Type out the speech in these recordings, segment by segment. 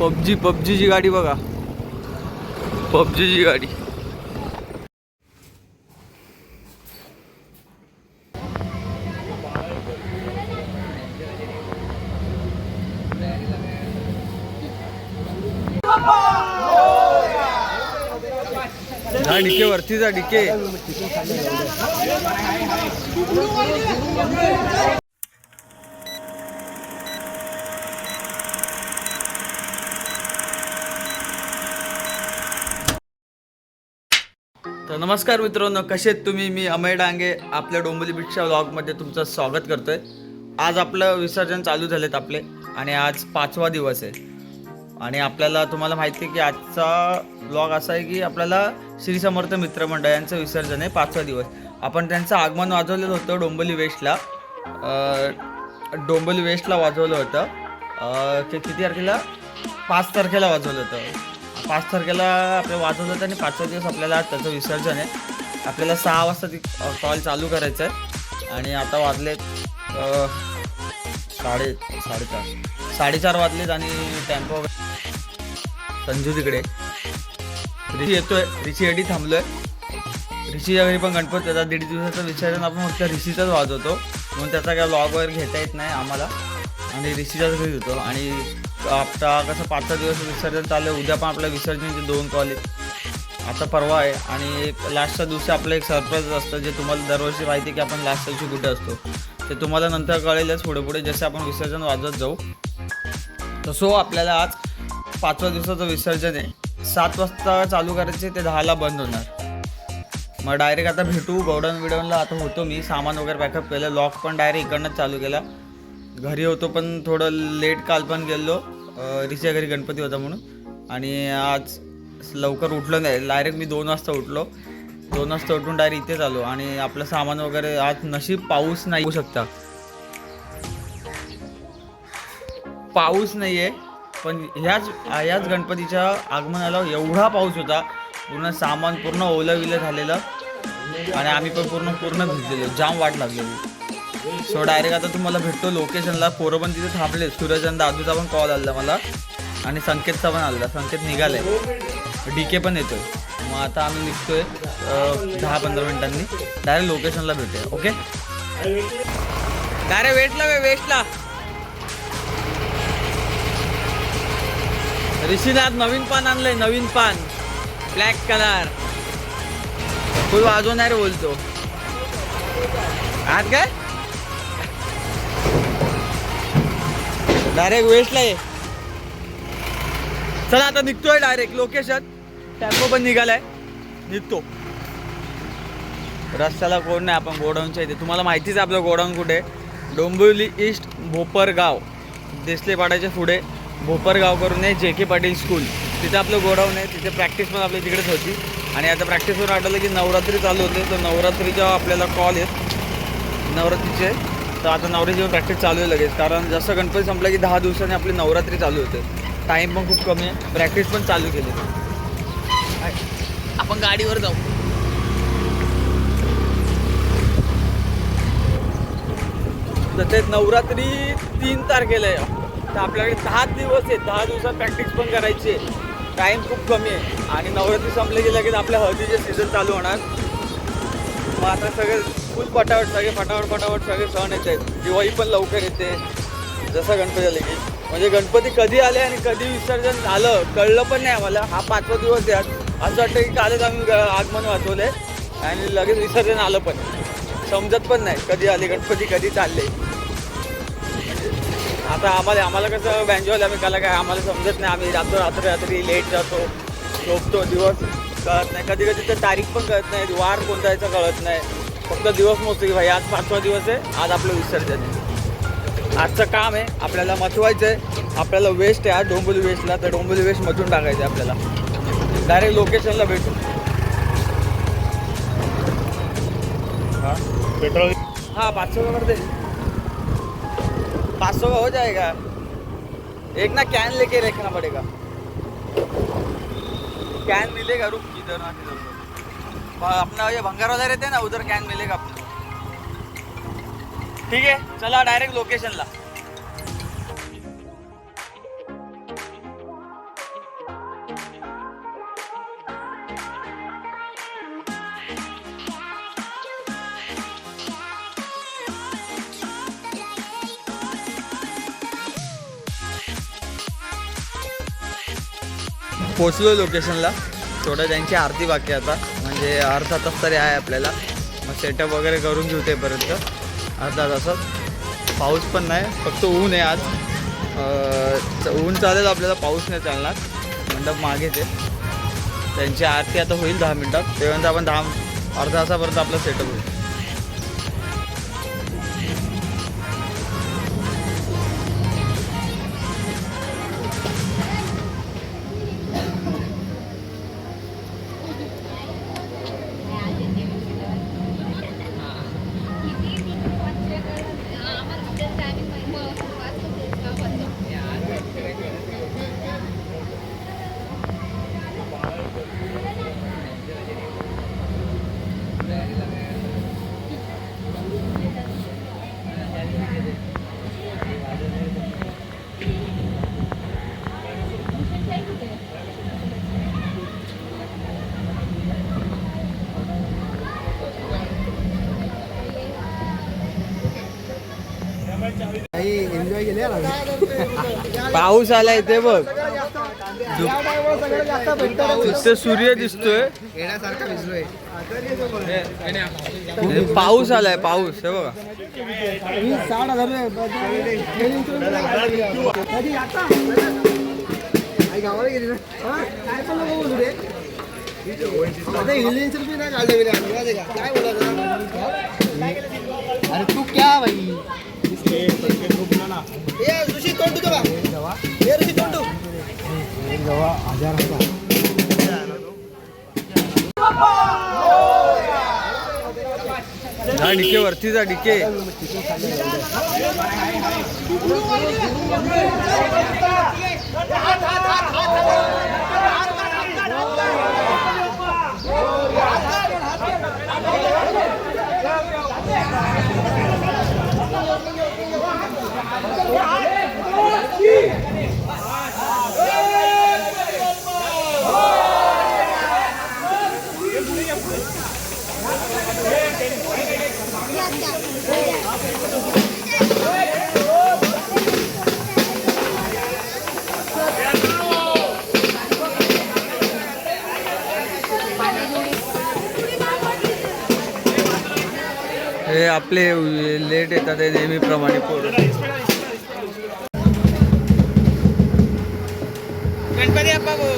PUBG पबजीची गाडी बघा. पबजीची गाडी. जा डिके वरती जा डिके. नमस्कार मित्रांनो कसे आहेत तुम्ही? मी अमय डांगे आपल्या डोंबिवली बीचच्या व्लॉगमध्ये तुमचं स्वागत करतो आहे आज आपलं विसर्जन चालू झालेत आपले आणि आज पाचवा दिवस आहे. आणि आपल्याला तुम्हाला माहिती आहे की आजचा ब्लॉग असा आहे की आपल्याला श्री समर्थ मित्रमंडळ यांचं विसर्जन आहे पाचवा दिवस. आपण त्यांचं आगमन वाजवलेलं होतं डोंबिवली वेस्टला डोंबली डोंबिवली वेस्टला वाजवलं होतं. ते किती तारखेला? पाच तारखेला वाजवलं होतं. पाच तारखेला आपल्या वाजवलं होतं आणि पाचव्या दिवस आपल्याला त्याचं विसर्जन आहे. आपल्याला सहा वाजता ती कॉल चालू करायचं आहे. आणि आता वाजलेत साडे साडेचार. साडेचार वाजलेत आणि टेम्पो संजू तिकडे. ऋषी येतोय. रिची एडी थांबलोय. ऋषीच्या घरी पण गणपत त्याचा दीड दिवसाचं विसर्जन आपण फक्त ऋषीचाच वाजवतो. म्हणून त्याचा काय लॉग वगैरे घेता येत नाही आम्हाला. आणि ऋषीच्याच घरी होतो. आणि आता कसं पाचचा दिवस विसर्जन चालू आहे. उद्या पण आपल्या विसर्जनचे दोन कॉल आहेत. आता परवा आहे आणि एक लास्टच्या दिवशी आपलं एक सरप्राईज असतं जे तुम्हाला दरवर्षी माहिती आहे की आपण लास्ट दिवशी कुठे असतो. ते तुम्हाला नंतर कळेलच पुढे पुढे. जसे आपण विसर्जन वाजवत जाऊ तर सो हो, आपल्याला आज पाचव्या दिवसाचं विसर्जन आहे. सात वाजता चालू करायचे ते दहाला बंद होणार. मग डायरेक्ट आता भेटू गौडन बिडवनला आता होतो मी सामान वगैरे पॅकअप केलं लॉक पण डायरेक्ट इकडनंच चालू केला. घरी होतो पण थोडं लेट काल पण गेलो. रिच्या घरी गणपती होता म्हणून. आणि आज लवकर उठलो नाही. डायरेक्ट मी दोन वाजता उठलो. दोन वाजता उठून डायरेक्ट इथेच आलो. आणि आपलं सामान वगैरे आज नशीब पाऊस नाही येऊ शकता. पाऊस नाही आहे पण ह्याच ह्याच गणपतीच्या आगमनाला एवढा पाऊस होता. पूर्ण सामान पूर्ण ओलं विलं झालेलं. आणि आम्ही पण पूर्ण पूर्ण भिजलेलो. जाम वाट लागलेली. सो डायरेक्ट आता तुम्हाला भेटतो लोकेशनला पोरं पण तिथे थांबले सूरज आणि दादूचा पण कॉल आला मला. आणि संकेतचा पण आला. संकेत निघालाय. डी के पण येतोय. मग आता आम्ही निघतोय दहा पंधरा मिनिटांनी. डायरेक्ट लोकेशनला भेटूया ओके डायरेक्ट वेटला वेस्टला ऋषीनाथ नवीन पान आणलंय नवीन पान. ब्लॅक कलर फुल वाजवणार बोलतो. आज काय? डायरेक्ट वेस्टला आहे चला आता निघतोय डायरेक्ट लोकेशन टॅम्पो पण निघालाय. निघतो. रस्त्याला कोण नाही आपण गोडाऊनच्या इथे. तुम्हाला माहितीच आहे आपलं गोडाऊन कुठे डोंबिवली ईस्ट भोपरगाव. देसले पाड्याच्या पुढे भोपरगाव करून आहे जे के पाटील स्कूल तिथे आपलं गोडाऊन आहे. तिथे प्रॅक्टिस पण आपली तिकडेच होती. आणि आता प्रॅक्टिसवर आठवलं की नवरात्री चालू होते. तर नवरात्रीच्या आपल्याला कॉल येत. नवरात्रीचे तर आता नवरात्रीवर प्रॅक्टिस चालू आहे लगेच. कारण जसं गणपती संपला की दहा दिवसांनी आपली नवरात्री चालू होते. टाईम पण खूप कमी आहे. प्रॅक्टिस पण चालू केली. आपण गाडीवर जाऊ. तर ते नवरात्री तीन तारखेला आहे. तर आपल्याकडे दहा दिवस आहेत. दहा दिवसात प्रॅक्टिस पण करायची आहे. टाईम खूप कमी आहे. आणि नवरात्री संपले की लगेच आपल्या हळदीचे सीझन चालू होणार. मग आता सगळे फुल फटाफट सगळे फटाफट फटाफट सगळे सण येत आहेत दिवाळी पण लवकर येते. जसं गणपती आले की. म्हणजे गणपती कधी आले आणि कधी विसर्जन झालं कळलं पण नाही आम्हाला. हा पाचवा दिवस आहे. असं वाटतं की कालच आम्ही आगमन वाचवले आणि लगेच विसर्जन आलं पण. समजत पण नाही कधी आले गणपती कधी चालले. आता आम्हाला आम्हाला कसं बँजॉल आम्ही कला काय आम्हाला समजत नाही. आम्ही रात्र रात्र रात्री लेट जातो. झोपतो दिवस कळत नाही. कधी कधी तर तारीख पण कळत नाही. वार कोणता याचा कळत नाही. फक्त दिवस मोजतो की भाई. आज पाचवा दिवस आहे. आज आपलं विसर्जन आहे. आजचं काम आहे आपल्याला मथवायचं आहे आपल्याला वेस्ट आहे. आज डोंबिवली वेस्टला तर डोंबिवली वेस्ट मथून टाकायचं आहे आपल्याला डायरेक्ट लोकेशनला भेटू. पेट्रोल. हाँ पाँच सौ का कर दे पाँच सौ का? हो जाएगा एक ना कैन लेके रखना पड़ेगा कैन मिलेगा रुक किधर ना किधर अपना ये भंगार वगैरे हैं ना उधर कॅन मिलेगा आपको ठीक आहे चला डायरेक्ट लोकेशनला पोचलो लोकेशनला थोडं त्यांची आरती बाकी आता. म्हणजे अर्धा तास तरी आहे आपल्याला. मग सेटअप वगैरे करून घेऊ तेपर्यंत. अर्धा तासात. पाऊस पण नाही फक्त ऊन आहे आज. ऊन चालेल आपल्याला पाऊस नाही चालणार. मंडप मागेच आहे त्यांची आरती आता होईल दहा मिनटात. तेव्हा आपण दहा अर्धा तासापर्यंत आपलं सेटअप होईल. पाऊस आलाय ते बघ जास्त भेटतो तिथे सूर्य दिसतोय येण्यासारखा भिजलोय आणि पाऊस आलाय पाऊस हे बघा मी साठ हजार कधी आता आई गावाला गेली ना हा? काय पण बोलू रे अरे तू क्या भाई ए ऋषी तोंडू तोंडू हजार हा डिके वरतीचा डिके हे आपले लेट येतात नेहमीप्रमाणे पोरं. गणपती अप्पा गणपती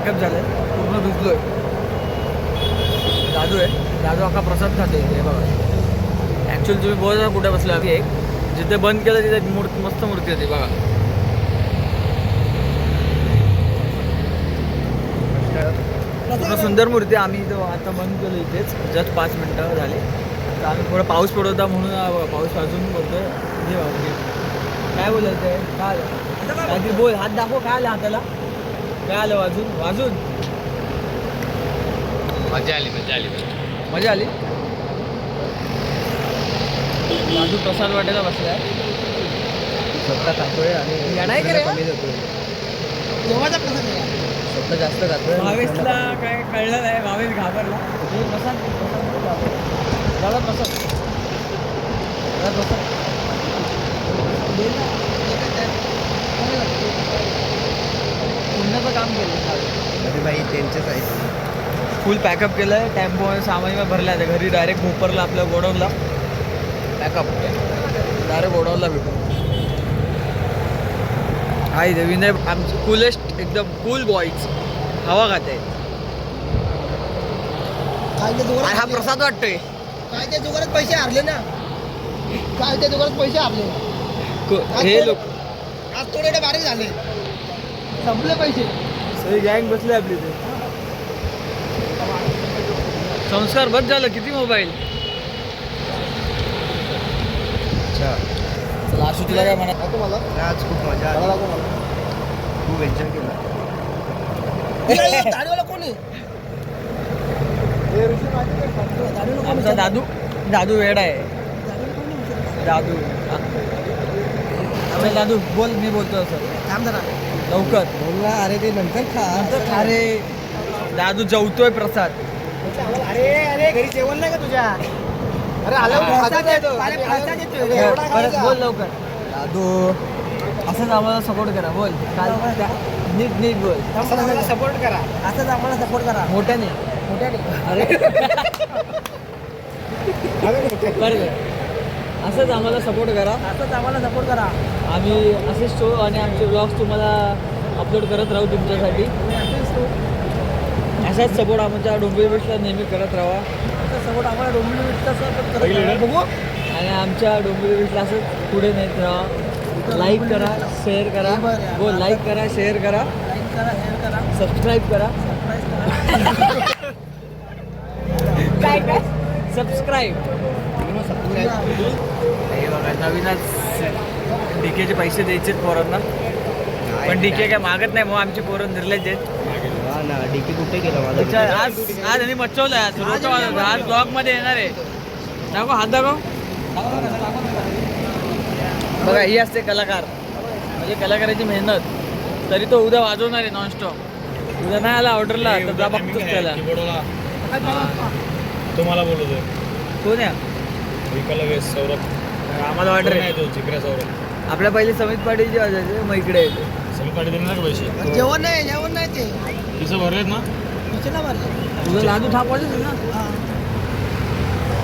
पॅकअप झालं पूर्ण भिजलोय. दादू आहे. दादू अख्खा प्रसाद खाते हे बघा. ॲक्च्युली तुम्ही बोलता कुठे बसला आम्ही एक. जिथे बंद केलं तिथे मूर्ती मस्त मूर्ती होती बघा. पूर्ण सुंदर मूर्ती आहे. आम्ही इथं आता बंद केलं इथेच. जस्ट पाच मिनटं झाले. तर आम्ही थोडं पाऊस पडत होता म्हणून पाऊस अजून बोलतोय हे बाबा, काय बोलायचं आहे? काय? आलं बोल. हात दाखव काय आलं हाताला? काय आलं वाजून? वाजून? मजा आली मजा आली. मजा आली? राजू प्रसाद वाटेला बसलाय. स्वतः खातोय आणि येणार? कमी जातोय देवाचा प्रसाद आहे. स्वतः जास्त खातोय भावेशला काय कळलं नाही. भावेश घाबरला. हे प्रसाद प्रसाद झाला प्रसाद. झाला प्रसाद. पुण्याचं काम केलं अरे बाई त्यांच्याच आहे फुल पॅकअप केलं आहे टेम्पो सामान भरला आहे घरी डायरेक्ट भोपरला आपल्या गोडाऊनला. पॅकअप डायरेक्ट गोडाऊनला भेटू हा इथे विनय आमचे कुलेस्ट एकदम कूल बॉईज हवा खाते. काय हा. प्रसाद वाटतोय. काय ते जोरात पैसे हारले ना? काय ते जोरात पैसे हारले? हे लोक आज थोडे बारीक झाले. संपले पैसे. सगळी गँग बसले आपली ते संस्कार बस झालं. किती मोबाईल अच्छा. चला आशू तुला काय म्हणा? मला. आज खूप मजा आली. खूप एन्जॉय केला. कोण आमचा? दादू. दादू वेडा आहे. दादू. हा. दादू बोल मी बोलतो सर थांब जरा. लवकर. बोल ना अरे ते नंतर खा. अरे. दादू जेवतोय प्रसाद. अरे अरे घरी जेवण नाही का तुझ्या? अरे आलं. बोल लवकर. दादू असंच आम्हाला सपोर्ट करा. बोल. काल नीट नीट बोल. सपोर्ट करा. असंच आम्हाला सपोर्ट करा. मोठ्याने. मोठ्याने. अरे. बरं. असंच आम्हाला सपोर्ट करा. असंच आम्हाला सपोर्ट करा. आम्ही असेच शो आणि आमचे ब्लॉग्स तुम्हाला अपलोड करत राहू तुमच्यासाठी. असाच सपोर्ट आमच्या डोंबिवली बीचला नेहमी करत राहा. सपोर्ट आम्हाला डोंबिवली. बघू. आणि आमच्या डोंबिवली बीचला असंच पुढे नेत राहा. लाईक करा शेअर करा. हो लाईक करा शेअर करा. लाईक करा शेअर करा. सबस्क्राईब करा. सबस्क्राईब करा. काय काय सबस्क्राईब हे बघा नवीनच डीकेचे पैसे द्यायचे पोरांना. पण डीके काय मागत नाही मग आमची पोरं निर्लज आहेत. हा ना डीके कुठे गेला माझा? आज आज आणि मच्छवलं आज वाजवतं. आज ब्लॉगमध्ये येणार आहे. दाखव हात दाखव. बघा ही असते कलाकार. म्हणजे कलाकाराची मेहनत. तरी तो उद्या वाजवणार आहे नॉनस्टॉप उद्या नाही आला ऑर्डरला तर जा बघतोच त्याला. तुम्हाला बोलतोय कोण आहे? विकायला वेस सौरभ. आम्हाला ऑर्डर कोण आहे आहे तो चिकऱ्या सौरभ? आपल्या पहिले समित पाटील जे वाजायचे मग इकडे येते. देणार का पैसे? जेवण नाही जेवण नाही ते. तिचं भरलेत ना? पैसे नाही भरले. तुझं लादू थापवायचं ना?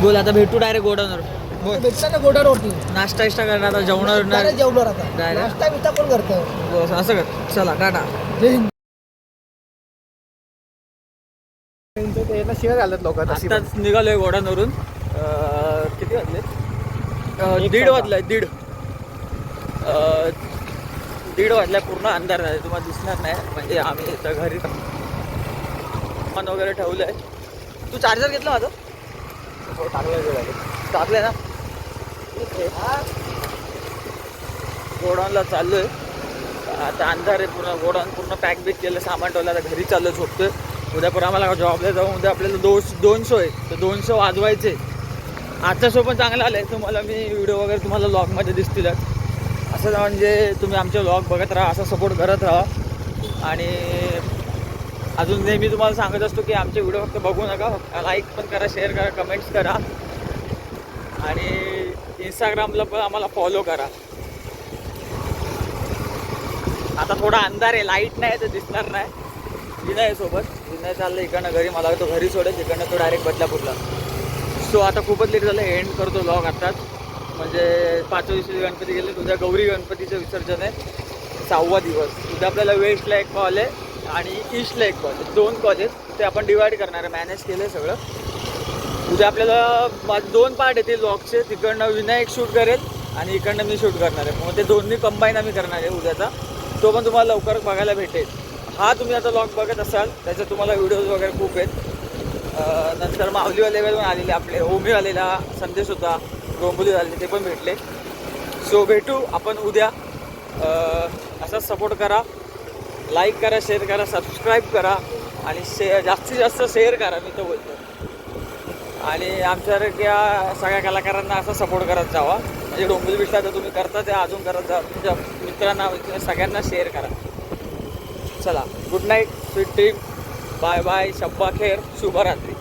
बोल आता भेटू डायरेक्ट गोडाऊनवर बोल भेटतात ना गोडा रोटी नाश्ता इष्टा करणार आता जेवणार डायरेक्ट जेवणार आता? नाश्ता करतं? बस असं कर. चला टाटा. शिवाय घालत लोक निघालोय गोडाऊनवरून अं, किती वाजले? दीड वाजलाय दीड. दीड वाजल्या पूर्ण अंधार झाले. तुम्हाला दिसणार नाही. म्हणजे आम्ही इथं घरी सामान वगैरे ठेवलंय. तू चार्जर घेतला माझं? हो टाकलं टाकलंय ना? गोडाऊनला चाललोय. आता अंधार आहे पूर्ण गोडाऊन पूर्ण पॅक बिक केलं सामान ठेवलं आता घरी चाललं झोपतोय. उद्या पण आम्हाला जॉबला जाऊन उद्या आपल्याला दोन दोन शो आहे. तर दोन शो वाजवायचे. आजचा शो पण चांगला आला आहे तुम्हाला मी व्हिडिओ वगैरे तुम्हाला लॉगमध्ये दिसतीलच असं म्हणजे तुम्ही आमचे लॉग बघत राहा असा सपोर्ट करत राहा. आणि अजून नेहमी तुम्हाला सांगत असतो की आमचे व्हिडिओ फक्त बघू नका लाईक पण करा शेअर करा कमेंट्स करा. आणि इंस्टाग्रामला पण आम्हाला फॉलो करा. आता थोडा अंधार आहे लाइट नाही तर दिसणार नाही. विनय सोबत. विनय चाललं इकडनं घरी मला तो घरी सोडेल इकडनं तो डायरेक्ट बदलापूरला. सो आता खूपच लेट झालं एंड करतो लॉग आत्ताच. म्हणजे पाचव्या दिवशी गणपती गेले उद्या गौरी गणपतीचं विसर्जन आहे. सहावा दिवस. उद्या आपल्याला वेस्टला एक कॉल आहे आणि ईस्टला एक कॉलेज दोन कॉलेज ते आपण डिवाईड करणार आहे. मॅनेज केलं आहे सगळं. उद्या आपल्याला मा- दोन पार्ट येतील लॉगचे तिकडनं विनायक शूट करेल आणि इकडनं मी शूट करणार आहे. मग ते दोन्ही कंबाईन आम्ही करणार आहे उद्याचा. तो पण तुम्हाला लवकर बघायला भेटेल. हा तुम्ही आता लॉग बघत असाल त्याचे तुम्हाला व्हिडिओज वगैरे खूप आहेत. नंतर माऊलीवाले पण आलेले आपले ओमीवालेला आलेला संदेश होता डोंबोली ते पण भेटले. सो भेटू आपण उद्या. असा असाच सपोर्ट करा लाईक करा शेअर करा सबस्क्राईब करा आणि शे जास्तीत जास्त शेअर करा मी तर बोलतो आणि आमच्यासारख्या सगळ्या कलाकारांना असा सपोर्ट करत जावा. म्हणजे डोंबिवली विषय तर तुम्ही करता ते अजून करत जा. तुमच्या मित्रांना सगळ्यांना शेअर करा. चला good night sweet dream bye bye शब्बा खेर शुभरात्री.